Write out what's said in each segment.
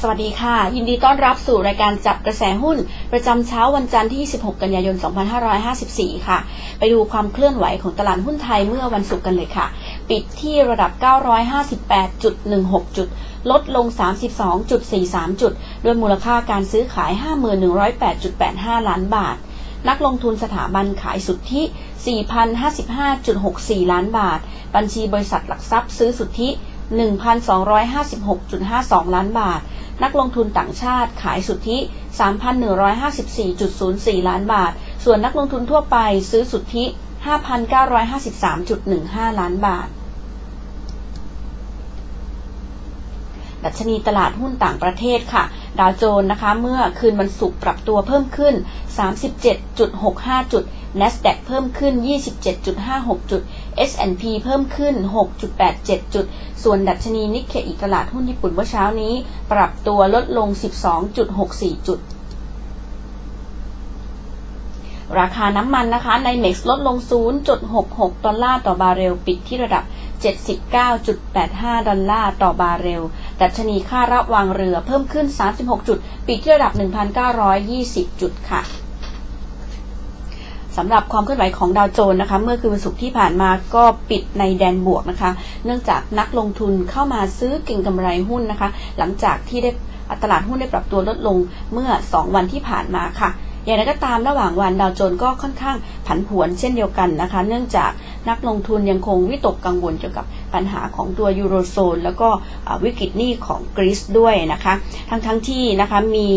สวัสดีค่ะ ยินดีต้อนรับสู่รายการจับกระแสหุ้น ประจำเช้าวันจันทร์ที่26กันยายน 2554 ค่ะ ไปดูความเคลื่อนไหวของตลาดหุ้นไทยเมื่อวันศุกร์กันเลยค่ะ ปิดที่ระดับ 958.16 จุด ลดลง 32.43 จุด ด้วยมูลค่าการซื้อขาย 51,108.85 ล้านบาท นักลงทุนสถาบันขายสุทธิ 4,055.64 ล้านบาท บัญชีบริษัทหลักทรัพย์ซื้อสุทธิ1,256.52 ล้านบาท นักลงทุนต่างชาติขายสุทธิ 3,154.04 ล้านบาท ส่วนนักลงทุนทั่วไปซื้อสุทธิ 5,953.15 ล้านบาท ดัชนีตลาดหุ้นต่างประเทศค่ะ ดาวโจนส์นะคะ เมื่อคืนวันศุกร์ปรับตัวเพิ่มขึ้น 37.65 จุด NASDAQ เพิ่มขึ้น 27.56 จุด S&P เพิ่มขึ้น 6.87 จุด ส่วนดัชนีนิกเคอีตลาดหุ้นญี่ปุ่นเมื่อเช้านี้ ปรับตัวลดลง 12.64 จุดราคาน้ำมันนะคะ ในเม็กซ์ลดลง 0.66 ดอลลาร์ต่อบาร์เรล ปิดที่ระดับ 79.85 ดอลลาร์ต่อบาร์เรล ดัชนีค่าระวางเรือเพิ่มขึ้น 36 จุด ปิดที่ระดับ 1,920 จุดค่ะ สำหรับความเคลื่อนไหวของดาวโจนส์นะคะเมื่อคืนวันศุกร์ที่ผ่านมาก็ปิดในแดนบวกนะคะ เนื่องจากนักลงทุนเข้ามาซื้อเก่งกำไรหุ้นนะคะ หลังจากที่ได้ตลาดหุ้นได้ปรับตัวลดลงเมื่อ 2 วันที่ผ่านมาค่ะอย่างไรก็ตามระหว่างวันดาวโจนส์ก็ค่อนข้างผันผวนเช่นเดียวกันนะคะ เนื่องจาก นักลงทุนยังคงวิตกกังวลเกี่ยวกับปัญหาของตัวยูโรโซน แล้วก็วิกฤตหนี้ของกรีซด้วยนะคะ ทั้งทั้งที่นะคะมี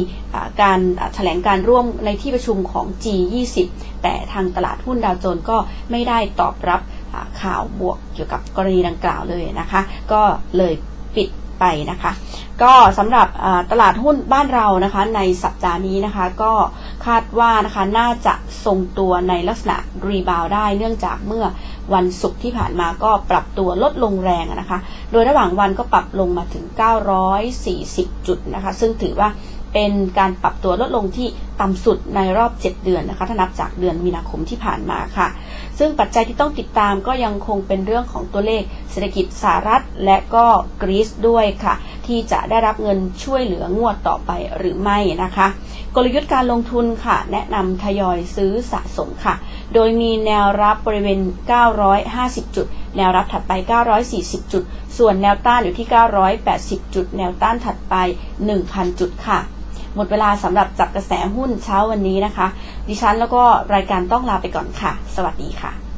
การแถลงการร่วมในที่ประชุมของ G20 แต่ทางตลาดหุ้นดาวโจนส์ก็ไม่ได้ตอบรับข่าวบวกเกี่ยวกับกรณีดังกล่าวเลยนะคะ ก็เลยปิดไปนะคะ ก็สำหรับตลาดหุ้นบ้านเรานะคะในสัปดาห์นี้นะคะก็คาดว่านะคะน่าจะทรงตัวในลักษณะรีบาวได้ เนื่องจากเมื่อวันศุกร์ที่ผ่านมาก็ปรับตัวลดลงแรงนะคะ โดยระหว่างวันก็ปรับลงมาถึง 940 จุดนะคะ ซึ่งถือว่าเป็นการปรับตัวลดลงที่ต่ำสุดในรอบ 7 เดือนนะคะ ถ้านับจากเดือนมีนาคมที่ผ่านมาค่ะ ซึ่งปัจจัยที่ต้องติดตามก็ยังคงเป็นเรื่องของตัวเลขเศรษฐกิจสหรัฐและก็กรีซด้วยค่ะ ที่จะได้รับเงินช่วยเหลืองวดต่อไปหรือไม่นะคะ กลยุทธ์การลงทุนค่ะ แนะนำทยอยซื้อสะสมค่ะ โดยมีแนวรับบริเวณ 950 จุด แนวรับถัดไป 940 จุด ส่วนแนวต้านอยู่ที่ 980 จุด แนวต้านถัดไป 1,000 จุดค่ะ หมดเวลาสำหรับจับกระแสหุ้นเช้าวันนี้นะคะ ดิฉันแล้วก็รายการต้องลาไปก่อนค่ะ สวัสดีค่ะ